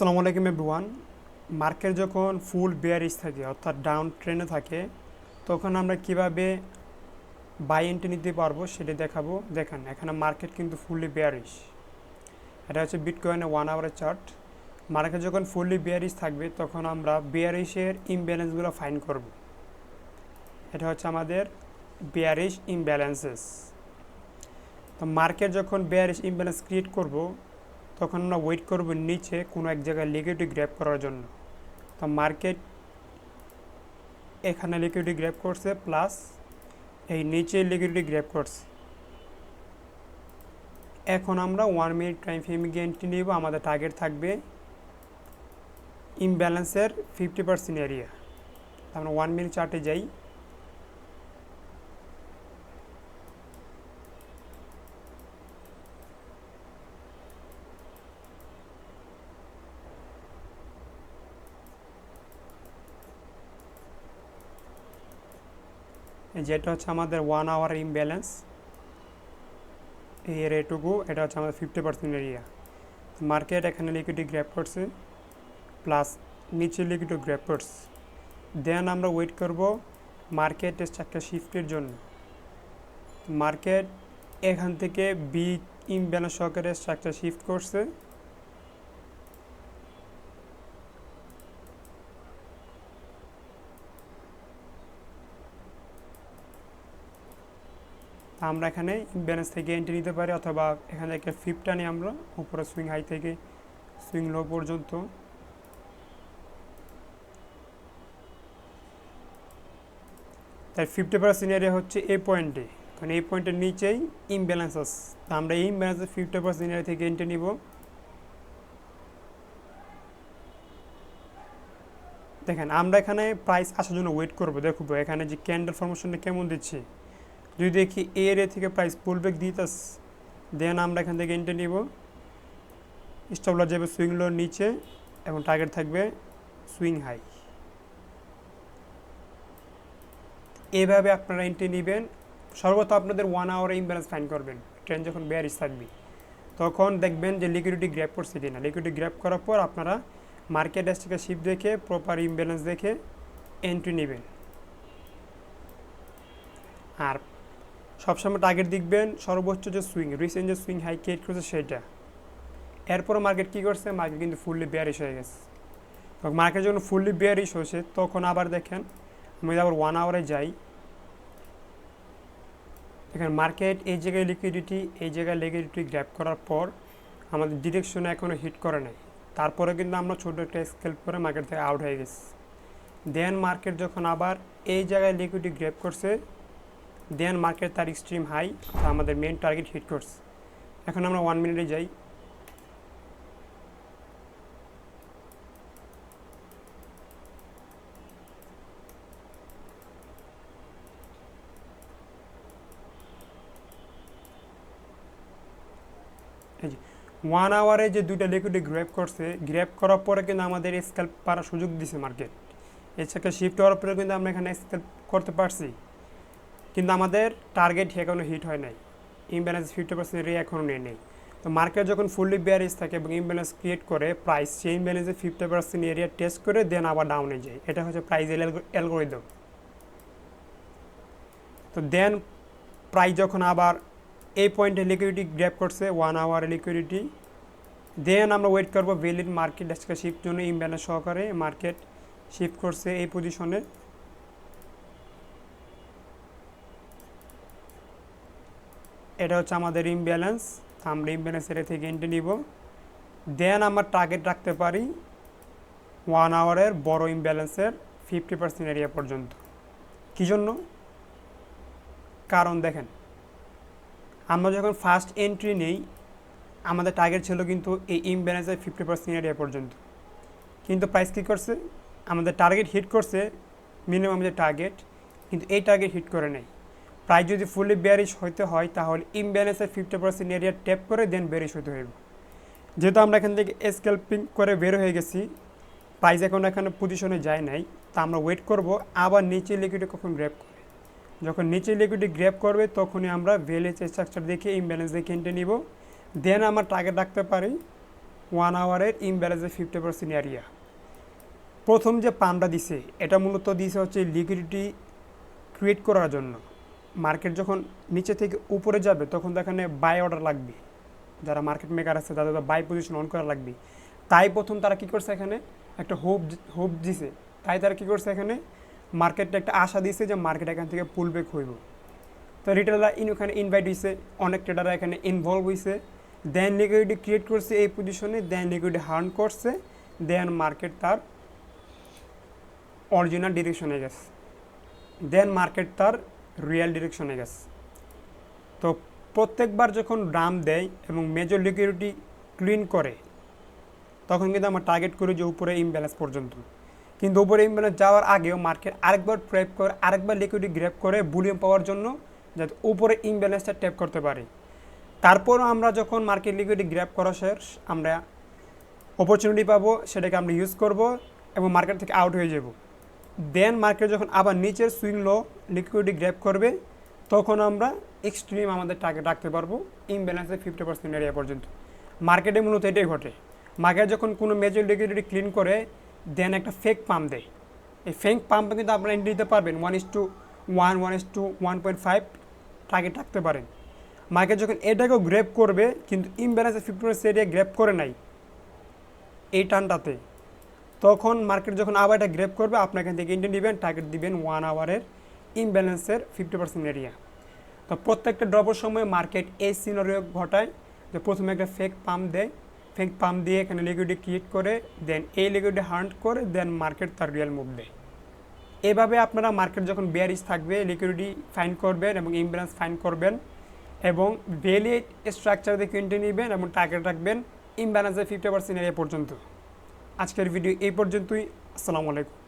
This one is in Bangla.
আসসালামু আলাইকুম এভরিওয়ান। মার্কেট যখন ফুল বেয়ারিশ থাকে অর্থাৎ ডাউন ট্রেনে থাকে, তখন আমরা কীভাবে বাই এন্ট্রি নিতে পারব সেটা দেখাবো। দেখেন, এখানে মার্কেট কিন্তু ফুললি বেয়ারিশ এটা হচ্ছে বিটকয়েনের ওয়ান আওয়ারের চার্ট মার্কেট যখন ফুললি বেয়ারিশ থাকবে, তখন আমরা বেয়ারিশের ইমব্যালেন্সগুলো ফাইন করব। এটা হচ্ছে আমাদের বেয়ারিশ ইমব্যালেন্সেস তো মার্কেট যখন বেয়ারিশ ইমব্যালেন্স ক্রিয়েট করব তখন আমরা ওয়েট করব নিচে কোনো এক জায়গায় লিকুইডিটি গ্র্যাপ করার জন্য। তো মার্কেট এখানে লিকুইডিটি গ্র্যাপ করছে প্লাস এই নিচে লিকুইডিটি গ্র্যাপ করছে। এখন আমরা one minute time frame entry নিব, আমাদের টার্গেট থাকবে ইমব্যালেন্সের ফিফটি পার্সেন্ট এরিয়া আমরা ওয়ান মিনিট চার্টে যাই। যেটা হচ্ছে আমাদের ওয়ান আওয়ার ইমব্যালেন্স এই এরিয়াটুকু এটা হচ্ছে আমাদের ফিফটি পার্সেন্ট এরিয়া মার্কেট এখানে লিকুইডিটি গ্র্যাপ করছে প্লাস নিচে লিকুইডিটি গ্র্যাপ করছে। দেন আমরা ওয়েট করব মার্কেটের একটা শিফটের জন্য। মার্কেট এখান থেকে বিগ ইমব্যালেন্স সহকারে স্ট্রাকচার শিফট করছে। আমরা এখানে ব্যালেন্স থেকে এন্ট্রি নিতে পারি অথবা এখান থেকে ফিফটা নিয়ে আমরা উপরে সুইং হাই থেকে সুইং লো পর্যন্ত। তাই ফিফটি পার্সেন্ট এরিয়া হচ্ছে এই পয়েন্টে কারণ এই পয়েন্টের নিচেই ইমব্যালেন্স আছে তা আমরা এই ইমব্যালেন্সের ফিফটি পার্সেন্ট এরিয়া থেকে এন্ট্রি নিব। দেখেন, আমরা এখানে প্রাইস আসার জন্য ওয়েট করব। দেখব এখানে যে ক্যান্ডেল ফরমেশনটা কেমন দিচ্ছে? যদি দেখি এই এরিয়া থেকে প্রাইস পুল ব্যাক দিতেস দেন আমরা এখান থেকে এন্ট্রি নিব। স্টপলার যাবে সুইং লোর নিচে এবং টার্গেট থাকবে সুইং হাই এভাবে আপনারা এন্ট্রি নেবেন। সর্বত আপনাদের ওয়ান আওয়ারে ইমব্যালেন্স ফাইন করবেন। ট্রেন যখন বেয়ারিস থাকবে, তখন দেখবেন যে লিকুইডিটি গ্র্যাপ করছে কিনা। লিকুইডিটি গ্র্যাপ করার পর আপনারা মার্কেট থেকে শিফট দেখে প্রপার ইমব্যালেন্স দেখে এন্ট্রি নেবেন। আর সবসময় টার্গেট দেখবেন সর্বোচ্চ যে সুইং রিসেন্ট যে সুইং হাই ক্রিয়েট করছে সেটা। এরপর মার্কেট কী করছে? মার্কেট কিন্তু ফুললি বেয়ারিশ হয়ে গেছে। তখন মার্কেট যখন ফুললি বেয়ারিশ হয়েছে, তখন আবার দেখেন, আমি আবার ওয়ান আওয়ারে যাই। দেখেন মার্কেট এই জায়গায় লিকুইডিটি এই জায়গায় লিকুইডিটি গ্র্যাপ করার পর আমাদের ডিরেকশনে এখনও হিট করে নাই। তারপরে কিন্তু আমরা ছোটো একটা স্কেল করে মার্কেট থেকে আউট হয়ে গেছি। দেন মার্কেট যখন আবার এই জায়গায় লিকুইডিটি গ্র্যাপ করছে দেন মার্কেট তার এক্সট্রিম হাই আমাদের মেন টার্গেট হিট করছে। এখন আমরা ওয়ান মিনিটে যাই। ওয়ান আওয়ারে যে দুইটা লিকুইডে গ্র্যাপ করছে গ্র্যাপ করার পরে কিন্তু আমাদের স্কেল্প পাওয়ার সুযোগ দিছে মার্কেট এছাড়া শিফট হওয়ার পরে কিন্তু আমরা এখানে স্কেল্প করতে পারছি। কিন্তু আমাদের টার্গেট এখনও হিট হয় নাই। ইমব্যালেন্স ফিফটি পার্সেন্ট এরিয়া এখনও নেই নেই। তো মার্কেট যখন ফুললি বেয়ারিস থাকে এবং ইমব্যালেন্স ক্রিয়েট করে প্রাইস সেই ইমব্যালেন্সে ফিফটি পার্সেন্ট এরিয়া টেস্ট করে দেন আবার ডাউনে যায়। এটা হচ্ছে প্রাইস অ্যালগোরিদম তো দেন প্রাইস যখন আবার এই পয়েন্টে লিকুইডিটি গ্র্যাপ করছে ওয়ান আওয়ার লিকুইডিটি দেন আমরা ওয়েট করব ভ্যালিড মার্কেট আজকে শিফট জন্য ইমব্যালেন্স সহকারে মার্কেট শিফট করছে এই পজিশনে এটা হচ্ছে আমাদের ইমব্যালেন্স আমরা ইমব্যালেন্স এরিয়া থেকে এন্ট্রি নিব। দেন আমরা টার্গেট রাখতে পারি ওয়ান আওয়ারের বড় ইমব্যালেন্সের ফিফটি পার্সেন্ট এরিয়া পর্যন্ত। কী জন্য? কারণ দেখেন, আমরা যখন ফার্স্ট এন্ট্রি নেই, আমাদের টার্গেট ছিল কিন্তু এই ইমব্যালেন্সের ফিফটি পার্সেন্ট এরিয়া পর্যন্ত। কিন্তু প্রাইস কী করছে? আমাদের টার্গেট হিট করছে মিনিমাম যে টার্গেট কিন্তু এই টার্গেট হিট করে নেই। প্রাইস যদি ফুলি বেয়ারিশ হইতে হয়, তাহলে ইমব্যালেন্সের ফিফটি পার্সেন্ট এরিয়া ট্যাপ করে দেন বেরিশ হতে হইব। যেহেতু আমরা এখান থেকে স্ক্যাল্পিং করে বের হয়ে গেছি প্রাইস এখন এখানে পজিশনে যায় নাই, তা আমরা ওয়েট করব, আবার নিচে লিকুইডে কখন গ্র্যাপ করে। যখন নিচে লিকুইডে গ্র্যাপ করবে, তখনই আমরা ভেলেজ স্ট্রাকচার দেখে ইমব্যালেন্স দেখে এন্টে নিব। দেন আমরা টার্গেট রাখতে পারি ওয়ান আওয়ারের ইমব্যালেন্সের ফিফটি পার্সেন্ট এরিয়া প্রথম যে পামটা দিছে, এটা মূলত দিছে হচ্ছে লিকুইডিটি ক্রিয়েট করার জন্য। মার্কেট যখন নিচে থেকে উপরে যাবে, তখন তো এখানে বাই অর্ডার লাগবে। যারা মার্কেট মেকার আছে, তাদের তো বাই পজিশন অন করা লাগবে। তাই প্রথম তারা কী করছে এখানে? একটা হোপ হোপ দিছে। তাই তারা কী করছে এখানে? মার্কেটটা একটা আশা দিছে যে মার্কেট এখান থেকে পুল ব্যাক হইব। তো রিটেলাররা ইন ওখানে ইনভাইট হয়েছে অনেক ট্রেডাররা এখানে ইনভলভ হয়েছে দেন লিকুইডিটি ক্রিয়েট করছে এই পজিশনে দেন লিকুইডিটি হার্ন করছে। দেন মার্কেট তার অরিজিনাল ডিরেকশনে গেছে। দেন মার্কেট তার রিয়েল ডিরেকশনে গেছে। তো প্রত্যেকবার যখন ড্রাম দেয় এবং মেজর লিকুইডিটি ক্লিন করে, তখন কিন্তু আমরা টার্গেট করি যে উপরে ইমব্যালেন্স পর্যন্ত। কিন্তু উপরে ইমব্যালেন্স যাওয়ার আগেও মার্কেট আরেকবার ট্র্যাপ করে, আরেকবার লিকুইডিটি গ্র্যাপ করে বুলিয়াম পাওয়ার জন্য যাতে উপরে ইমব্যালেন্সটা ট্যাপ করতে পারি। তারপরও আমরা যখন মার্কেট লিকুইডিটি গ্র্যাপ করা শেষ, আমরা অপরচুনিটি পাবো, সেটাকে আমরা ইউজ করব এবং মার্কেট থেকে আউট হয়ে যাব। দেন মার্কেট যখন আবার নিচের সুইং লো লিকুইডিটি গ্র্যাপ করবে, তখন আমরা এক্সট্রিম আমাদের টার্গেট রাখতে পারব ইমব্যালেন্সে ফিফটি পার্সেন্ট এরিয়া পর্যন্ত। মার্কেটে মূলত এটাই ঘটে। মার্কেট যখন কোনো মেজর লিকুইডিটি ক্লিন করে দেন একটা ফেক পাম্প দেয়। এই ফেক পাম্পে কিন্তু আপনারা এন্ট্রি দিতে পারবেন। One is to one one is to one point five target রাখতে পারেন। মার্কেট যখন এটাকেও গ্রেপ করবে, কিন্তু ইমব্যালেন্সে ফিফটি পার্সেন্ট এরিয়া গ্রেপ করে নাই, এই টানটাতে তখন মার্কেট যখন আবার এটা গ্রেপ করবে এখান থেকে ইন্ডিয়ান নেবেন টার্গেট দিবেন ওয়ান আওয়ারের ইমব্যালেন্সের ফিফটি পার্সেন্ট এরিয়া তো প্রত্যেকটা ড্রপের সময় মার্কেট এই সিনারিও ঘটায় যে প্রথমে একটা ফেক পাম্প দেয় ফেক পাম্প দিয়ে এখানে লিকুইডিটি ক্রিয়েট করে দেন এই লিকুইডিটি হান্ট করে দেন মার্কেট তার রিয়েল মুভ দেয়। এভাবে আপনারা মার্কেট যখন বেয়ারিশ থাকবে লিকুইডিটি ফাইন করবেন এবং ইমব্যালেন্স ফাইন করবেন এবং ডেলি স্ট্রাকচার দিয়ে কিনতে নেবেন এবং টার্গেট রাখবেন ইমব্যালেন্সের ফিফটি পার্সেন্ট এরিয়া পর্যন্ত। আজকের ভিডিও এই পর্যন্তই। আসসালামু আলাইকুম।